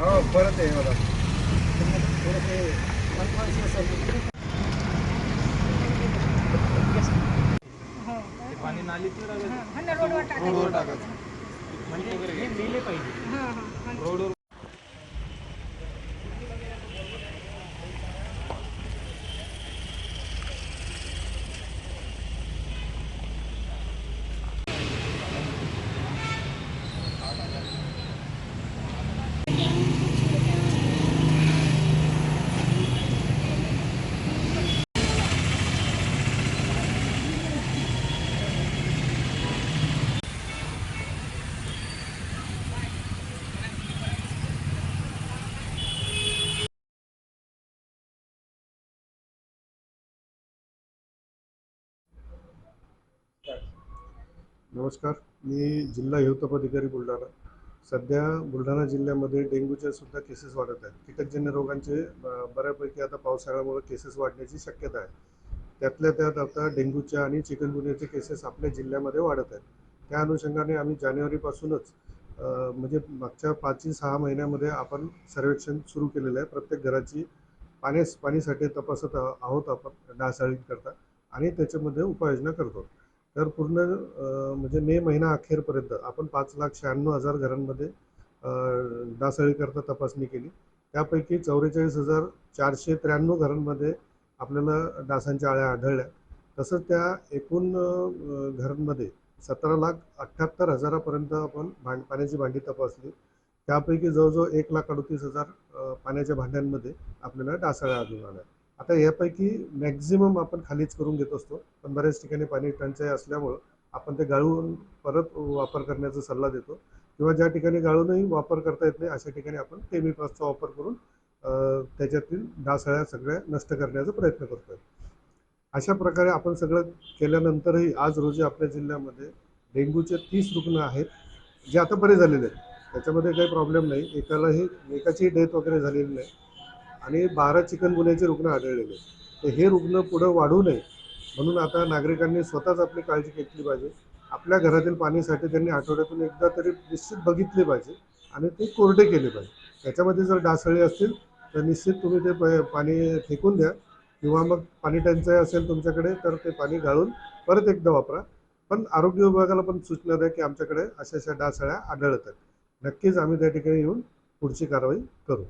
हो परत आहे मला. पाणी रोडवर रोडवर टाकायचं. म्हणजे हे मेले पाहिजे. रोडवर नमस्कार. मी जिल्हा युवतप अधिकारी बुलढाणा. सध्या बुलढाणा जिल्ह्यामध्ये डेंग्यूच्या सुद्धा केसेस वाढत आहेत. कीटकजन्य रोगांचे ब- बऱ्यापैकी आता पावसाळ्यामुळे केसेस वाढण्याची शक्यता आहे. त्यातल्या त्यात आता डेंग्यूच्या आणि चिकनगुन्ह्याचे केसेस आपल्या जिल्ह्यामध्ये वाढत आहेत. त्या अनुषंगाने आम्ही जानेवारीपासूनच म्हणजे मागच्या पाच सहा महिन्यामध्ये आपण सर्वेक्षण सुरू केलेलं आहे. प्रत्येक घराची पाण्यास पाणीसाठी तपासत आहोत आपण डासाळींकरता आणि त्याच्यामध्ये उपाययोजना करतो. तर पूर्ण म्हणजे मे महिना अखेरपर्यंत आपण पाच लाख शहाण्णव हजार घरांमध्ये डासळीकरता तपासणी केली. त्यापैकी चौवेचाळीस हजार चारशे त्र्याण्णव घरांमध्ये आपल्याला डासांच्या आळ्या आढळल्या. तसंच त्या एकूण घरांमध्ये सतरा लाख अठ्ठ्याहत्तर हजारापर्यंत आपण भांड पाण्याची भांडी तपासली. त्यापैकी जवळजवळ एक लाख अडतीस हजार पाण्याच्या भांड्यांमध्ये आपल्याला डासाळ्या आढळून आल्या. आता यापैकी मॅक्झिमम आपण खालीच करून घेत असतो पण बऱ्याच ठिकाणी पाणी टंचाई असल्यामुळं आपण ते गाळून परत वापर करण्याचा सल्ला देतो. किंवा ज्या ठिकाणी गाळूनही वापर करता येत नाही अशा ठिकाणी आपण केमिकल्सचा वापर करून त्याच्यातील डासाळ्या सगळ्या नष्ट करण्याचा प्रयत्न करतोय. अशा प्रकारे आपण सगळं केल्यानंतरही आज रोजी आपल्या जिल्ह्यामध्ये डेंग्यूचे तीस रुग्ण आहेत जे आता बरे झालेले आहेत. त्याच्यामध्ये काही प्रॉब्लेम नाही. एकालाही एकाची डेथ वगैरे झालेली नाही. आणि बारा चिकनगुन्ह्याचे रुग्ण आढळलेले आहेत. तर हे रुग्ण पुढं वाढू नये म्हणून आता नागरिकांनी स्वतःच आपली काळजी घेतली पाहिजे. आपल्या घरातील पाणीसाठी त्यांनी आठवड्यातून एकदा तरी निश्चित बघितले पाहिजे आणि ते कोरडे केले पाहिजे. त्याच्यामध्ये जर डासळी असतील तर निश्चित तुम्ही ते प- पाणी फेकून द्या किंवा मग पाणी टंचाई असेल तुमच्याकडे तर ते पाणी गाळून परत एकदा वापरा. पण आरोग्य विभागाला पण सूचना द्या की आमच्याकडे अशा अशा डासळ्या आढळतात. नक्कीच आम्ही त्या ठिकाणी येऊन पुढची कारवाई करू.